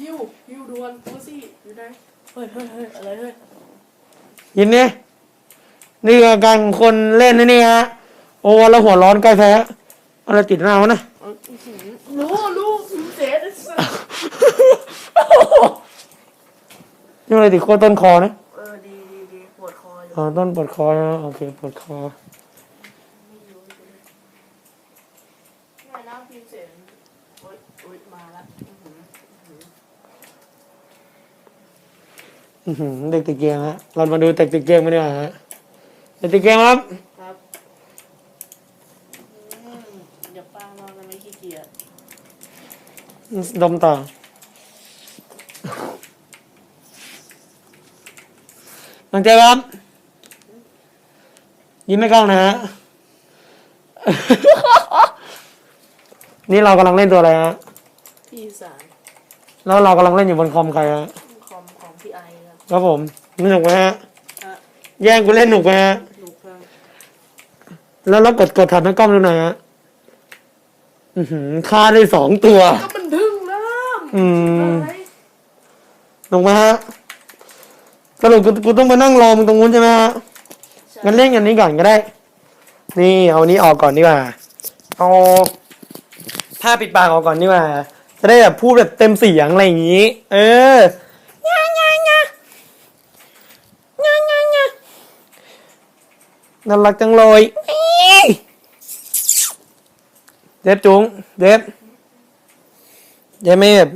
ฮิวฮิวดวนโอซี่อยู่ไหนเฮ้ยเฮ้ยเฮ้ยอะไรเฮ้ยยินนี่นี่คืออาการของคนเล่นนะนี่ฮะ โอ้แล้วหัวร้อนใกล้แพ้อะไรติดหน้าวะนะ เอาอื้อหือรู้รู้เจ๊ไอ้สัสนี่อะไรติดโคตรต้นคอนะเออดีดีดีปวดคออยู่อ๋อต้นปวดคอนะโอเคปวดคอ ไม่รู้เลยไม่นะพิมพ์เสียงโอ๊ยโอ๊ยมาละอื้อหืออื้อหืออื้อหือ เด็กติดเกมฮะ เรามาดูเด็กติดเกมกันดีกว่าฮะเด็กติดเกมครับ ครับอืมอย่าป้ามากันไม่ขี้เกียจดมต่อ น้องเจครับ ยิ้มไม่กล้องนะฮะ นี่เรากำลังเล่นตัวอะไรฮะ พี่สารแล้วเรากำลังเล่นอยู่บนคอมใครฮะ คอมของพี่ไอครับครับผมสนุกไหมฮะอะแย่งกูเล่นหนุกไหมฮะ หนูครับแล้วเรากดกดถัดให้กล้องดูหน่อยฮะอือหือฆ่าได้สองตัว ก็มันดึงเริ่มอืม อะไรหนุกไหมฮะสรุปกูกูต้องมานั่งรอมึงตรงนู้นใช่ไหมฮะใช่งั้นเล่นกันนี้ก่อนก็ได้ นี่เอานี้ออกก่อนดีกว่า เอาผ้าปิดปากออกก่อนดีกว่า จะได้แบบพูดแบบเต็มเสียงอะไรอย่างนี้ เออง่าง่าง่าง่าง่าง่า น่ารักจังเลยเดฟจุงเดฟเดฟไม่แบบ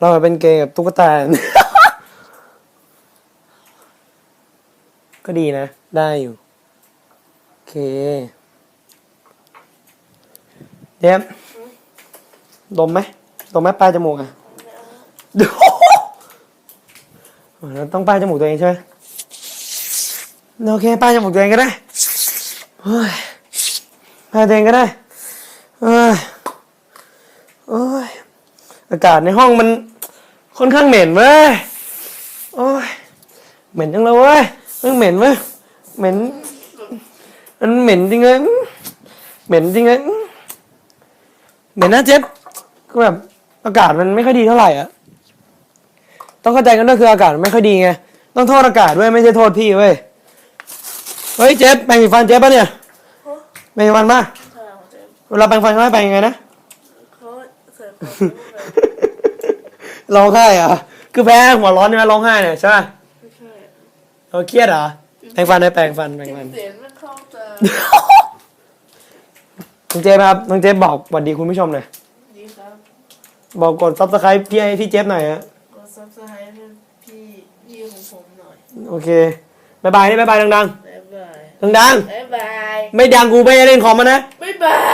อะเราเป็นเกย์กับตุ๊กตา ก็ดีนะ ได้อยู่ โอเค เดฟดมไหมดมไหมปลายจมูกอะ เราต้องปลายจมูกตัวเองใช่ไหม โอเคปลายจมูกตัวเองก็ได้เฮ้ยปลาตัวเองก็ได้เอ้ยโอ้ยอากาศในห้องมันค่อนข้างเหม็นเว้ยโอ้ยเหม็นจังเลยเว้ยมันเหม็นเว้ยเหม็นมันเหม็นจริงเลยเหม็นจริงเลยเหม็นนะเจ๊บก็แบบอากาศมันไม่ค่อยดีเท่าไหร่อะต้องเข้าใจกันด้วยคืออากาศไม่ค่อยดีไงต้องโทษอากาศด้วยไม่ใช่โทษพี่เว้ย เฮ้ยเจ๊บแปรงสีฟันเจ๊บปะเนี่ยแปรงสีฟันปะใช่ของเจมส์เวลาแปรงฟันเขาให้แปรงยังไงนะ เขาเสิร์ฟของเลยร้องไห้เหรอะ คือแพ้หัวร้อนใช่ไหมร้องไห้เนี่ยใช่ไหมไม่ใช่เราเครียดเหรอ แปรงฟันได้แปรงฟันแปรงฟัน เสียงมันเข้าตาน้องเจฟครับ น้องเจฟบอกสวัสดีคุณผู้ชมหน่อย ดีครับบอกกดซับสไครป์พี่ให้พี่เจฟหน่อยฮะ กดซับสไครต์ให้พี่พี่ของผมหน่อย โอเคบายบายนี่บายบายดังบ๊ายบายๆ ดังบ๊ายบายๆไม่ดังกูไม่ได้เล่นคอมมานะ บ๊ายบาย